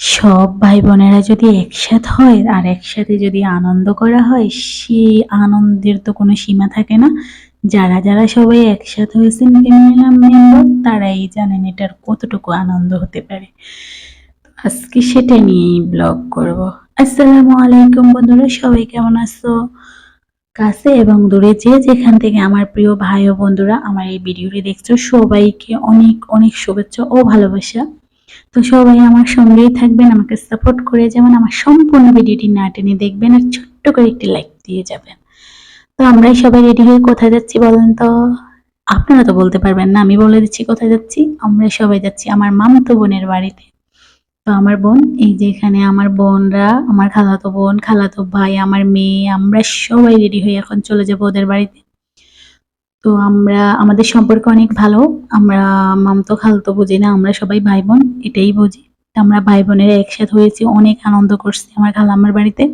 সব ভাই বোনেরা যদি একসাথে হয় আর একসাথে যদি আনন্দ করা হয়, সেই আনন্দের তো কোনো সীমা থাকে না। যারা যারা সবাই একসাথে হয়েছেন মেম্বার তারাই জানেন এটার কতটুকু আনন্দ হতে পারে। আজকে সেটা নিয়েই ব্লগ করব। আসসালামু আলাইকুম বন্ধুরা, সবাই কেমন আছো? কাছে এবং দূরে যে যেখান থেকে আমার প্রিয় ভাই ও বন্ধুরা আমার এই ভিডিওটি দেখছ, সবাইকে অনেক অনেক শুভেচ্ছা ও ভালোবাসা। তো সবাই আমার সঙ্গেই থাকবেন, আমাকে সাপোর্ট করে যেমন আমার সম্পূর্ণ ভিডিওটি না টেনে দেখবেন আর ছোট্ট করে একটি লাইক দিয়ে যাবেন। তো আমরাই সবাই রেডি হয়ে কোথায় যাচ্ছি বলেন তো? আপনারা তো বলতে পারবেন না, আমি বলে দিচ্ছি কোথায় যাচ্ছি আমরা সবাই যাচ্ছি আমার মামাতো বোনের বাড়িতে। তো আমার বোন, এই যে এখানে আমার বোনরা, আমার খালাতো বোন, খালাতো ভাই, আমার মেয়ে, আমরা সবাই রেডি হয়ে এখন চলে যাব ওদের বাড়িতে। তো আমরা, আমাদের সম্পর্ক অনেক ভালো। আমরা মামতো খালতো বুঝি না, আমরা সবাই ভাই বোন এটাই বুঝি। আমরা ভাই বোনেরা একসাথে হয়েছি, অনেক আনন্দ করছি আমার খালাম্মার বাড়িতে।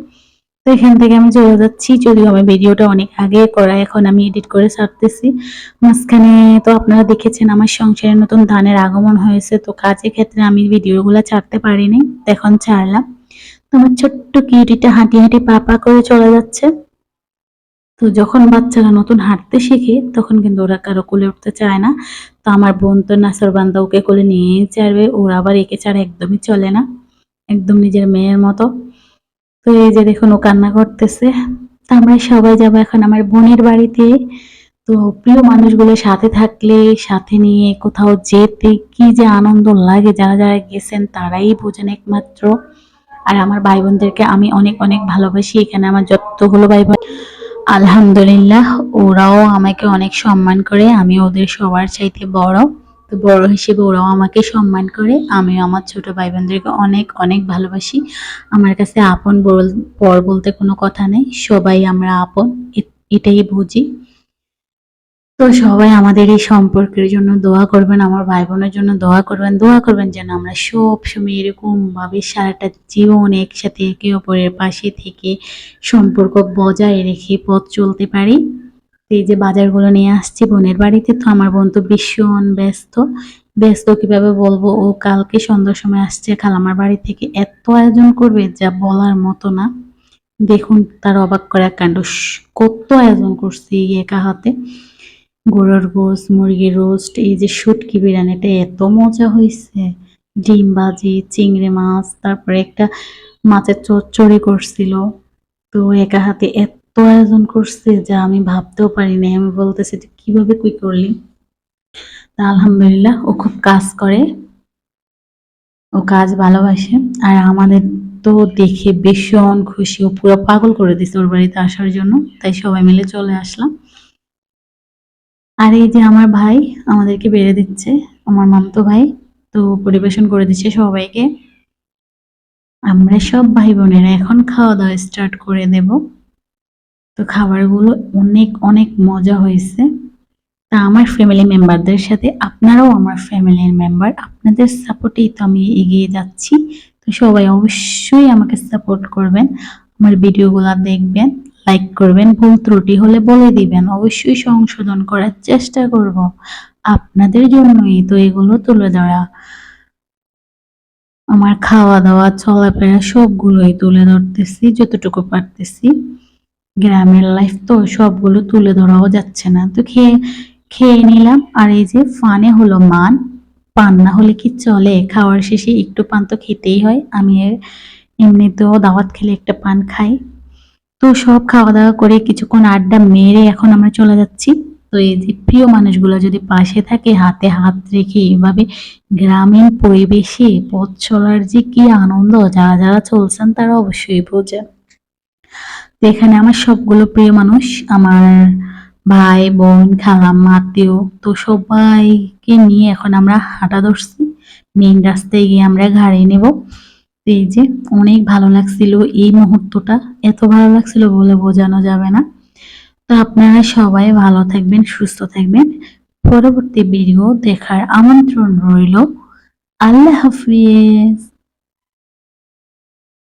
তো এখান থেকে আমি চলে যাচ্ছি, যদিও আমি ভিডিওটা অনেক আগে করা, এখন আমি এডিট করে ছাড়তেছি। মাঝখানে তো আপনারা দেখেছেন আমার সংসারে নতুন ধানের আগমন হয়েছে, তো কাজের ক্ষেত্রে আমি ভিডিওগুলো ছাড়তে পারিনি এখন ছাড়লাম। তো আমার ছোট্ট কিউটিটা হাঁটি হাঁটি পা পা করে চলে যাচ্ছে। তো যখন বাচ্চারা নতুন হাঁটতে শেখে, তখন কিন্তু ওরা কারও কোলে উঠতে চায় না। তো আমার বোন তো নাসর বান্দা ওকে কোলে নিয়ে চাড়বে ওরা আবার একে ছাড়া একদমই চলে না। একদম নিজের মেয়ের মতো। তো এই যে দেখুন, ও কান্না করতেছে। তো আমরা সবাই যাব এখন আমার বোনের বাড়িতে। তো প্রিয় মানুষগুলো সাথে থাকলে, সাথে নিয়ে কোথাও যেতে কি যে আনন্দ লাগে, যারা যারা গেছেন তারাই বোঝেন একমাত্র। আর আমার ভাই বোনদেরকে আমি অনেক অনেক ভালোবাসি। এখানে আমার যতগুলো ভাই বোন আলহামদুলিল্লাহ, ওরাও আমাকে অনেক সম্মান করে আমি ওদের সবার চাইতে বড়। তো বড় হিসেবে ওরাও আমাকে সম্মান করে আমি আমার ছোট ভাই বোনদেরকে অনেক অনেক ভালোবাসি। আমার কাছে আপন বল- পর বলতে কোনো কথা নেই, সবাই আমরা আপন এটাই বুঝি। তো সবাই আমাদের এই সম্পর্কের জন্য দোয়া করবেন, আমার ভাই বোনের জন্য দোয়া করবেন দোয়া করবেন যেন আমরা সব সময় এরকম ভাবে সারাটা জীবন একসাথে একে অপরের পাশে থেকে সম্পর্ক বজায় রেখে পথ চলতে পারি। এই যে বাজারগুলো নিয়ে আসছি, বোনের বাড়িতে তো আমার বোন তো ভীষণ ব্যস্ত। ব্যস্ত কীভাবে বলব? ও কালকে সন্ধ্যার সময় আসছে খালামার বাড়ি থেকে এত আয়োজন করবে যা বলার মতো না। দেখুন, তার অবাক করা কাণ্ড কত আয়োজন করছি একা হাতে। গরুর গোস মুরগির রোস্ট, এই যে শুটকি বিরিয়ানিটা এত মজা হয়েছে ডিম ভাজি, চিংড়ি মাছ, তারপরে একটা মাছের চচ্চড়ি করছিল। তো একা হাতে এত আয়োজন করছে যা আমি ভাবতেও পারিনি। আমি বলতেছি, তুই কীভাবে কি করলি? তা আলহামদুলিল্লাহ, ও খুব কাজ করে। ও কাজ ভালোবাসে। আর আমাদের তো দেখে ভীষণ খুশি। ও পুরো পাগল করে দিছে ওর বাড়িতে আসার জন্য। তাই সবাই মিলে চলে আসলাম। আর এই যে আমার ভাই আমাদেরকে বেড়ে দিচ্ছে, আমার মামতো ভাই, তো পরিবেশন করে দিচ্ছে সবাইকে। আমরা সব ভাই বোনেরা এখন খাওয়া দাওয়া স্টার্ট করে দেব। তো খাবারগুলো অনেক অনেক মজা হয়েছে। তা আমার ফ্যামিলি মেম্বারদের সাথে, আপনারাও আমার ফ্যামিলির মেম্বার আপনাদের সাপোর্টেই তো আমি এগিয়ে যাচ্ছি। তো সবাই অবশ্যই আমাকে সাপোর্ট করবেন, আমার ভিডিওগুলো দেখবেন। লাইক করবেন, ভুল ত্রুটি হলে বলে দিবেন, অবশ্যই সংশোধন করার চেষ্টা করব। আপনাদের জন্যই তো এগুলো তুলে ধরা। আমার খাওয়া দাওয়া চলাফেরা সবগুলোই তুলে ধরতেছি, যতটুকু পারতেছি। গ্রামের লাইফ তো সবগুলো তুলে ধরাও যাচ্ছে না। তো খেয়ে খেয়ে নিলাম। আর এই যে ফানে হলো মান, পান না হলে কি চলে? খাওয়ার শেষে একটু পান তো খেতেই হয়। আমি এমনিতেও দাওয়াত খেলে একটা পান খাই। তো সব খাওয়া দাওয়া করে কিছুক্ষণ আড্ডা মেরে এখন আমরা চলে যাচ্ছি। তো এই যে প্রিয় মানুষগুলো যদি পাশে থাকে, হাতে হাত রেখে এভাবে গ্রামীণ পরিবেশে পথ চলার যে কি আনন্দ, যারা যারা চলছেন তারা অবশ্যই বোঝেন। তো এখানে আমার সবগুলো প্রিয় মানুষ, আমার ভাই, বোন, খালাম্মা, আত্মীয়, তো সবাইকে নিয়ে এখন আমরা হাঁটা ধরছি। মেইন রাস্তায় গিয়ে আমরা গাড়ি নেব। এই যে অনেক ভালো লাগছিল এই মুহূর্তটা। এত ভালো লাগছিল বলে বোঝানো যাবে না। তো আপনারা সবাই ভালো থাকবেন, সুস্থ থাকবেন। পরবর্তী ভিডিও দেখার আমন্ত্রণ রইল। আল্লাহ হাফিজ।